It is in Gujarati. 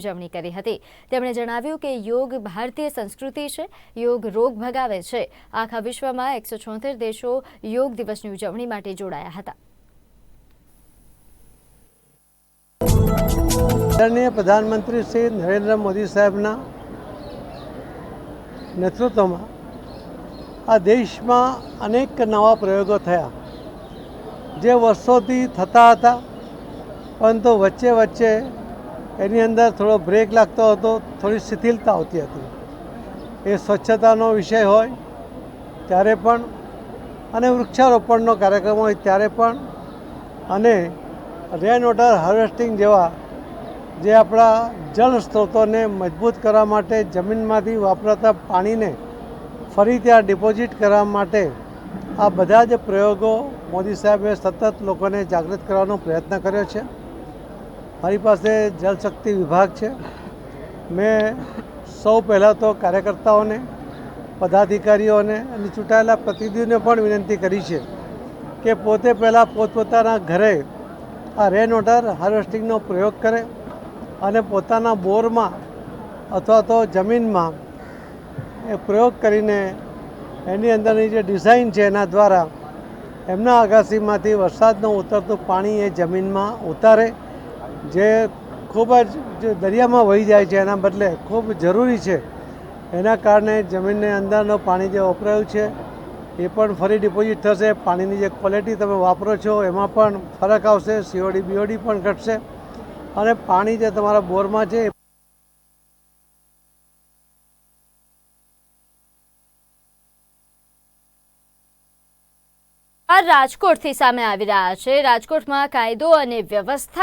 ઉજવણી કરી હતી. તેમણે જણાવ્યું કે યોગ ભારતીય સંસ્કૃતિ છે, યોગ રોગ ભગાવે છે. આખા વિશ્વમાં એકસો છોતેર દેશો યોગ દિવસની ઉજવણી માટે જોડાયા હતા. આદરણીય પ્રધાનમંત્રી શ્રી નરેન્દ્ર મોદી સાહેબના નેતૃત્વમાં આ દેશમાં અનેક નવા પ્રયોગો થયા, જે વર્ષોથી થતા હતા, પરંતુ વચ્ચે વચ્ચે એની અંદર થોડો બ્રેક લાગતો હતો, થોડી શિથિલતા આવતી હતી. એ સ્વચ્છતાનો વિષય હોય, ત્યારે પણ, અને વૃક્ષારોપણનો કાર્યક્રમ હોય, ત્યારે પણ, અને રેન વોટર હાર્વેસ્ટિંગ જેવા, જે આપણા જળ સ્ત્રોતોને મજબૂત કરવા માટે જમીનમાંથી વાપરાતા પાણીને ફરી ત્યાં ડિપોઝિટ કરવા માટે આ બધા જ પ્રયોગો મોદી સાહેબે સતત લોકોને જાગૃત કરવાનો પ્રયત્ન કર્યો છે. મારી પાસે જળશક્તિ વિભાગ છે. મેં સૌ પહેલાં તો કાર્યકર્તાઓને, પદાધિકારીઓને અને ચૂંટાયેલા પ્રતિનિધિઓને પણ વિનંતી કરી છે કે પોતે પહેલાં પોતપોતાના ઘરે આ રેન વોટર હાર્વેસ્ટિંગનો પ્રયોગ કરે અને પોતાના બોરમાં અથવા તો જમીનમાં એ પ્રયોગ કરીને એની અંદરની જે ડિઝાઇન છે એના દ્વારા એમના અગાસીમાંથી વરસાદનું ઉતરતું પાણી એ જમીનમાં ઉતારે જે ખૂબ જ જે દરિયામાં વહી જાય છે એના બદલે ખૂબ જરૂરી છે. એના કારણે જમીનની અંદરનું પાણી જે વપરાયું છે, એ પણ ફરી ડિપોઝિટ થશે. પાણીની જે ક્વોલિટી તમે વાપરો છો, એમાં પણ ફરક આવશે સીઓડી બીઓડી પણ ઘટશે. અને પાણી જે તમારા બોરમાં છે રાજકોટથી સામે આવી રહ્યા છે. રાજકોટમાં કાયદો અને વ્યવસ્થા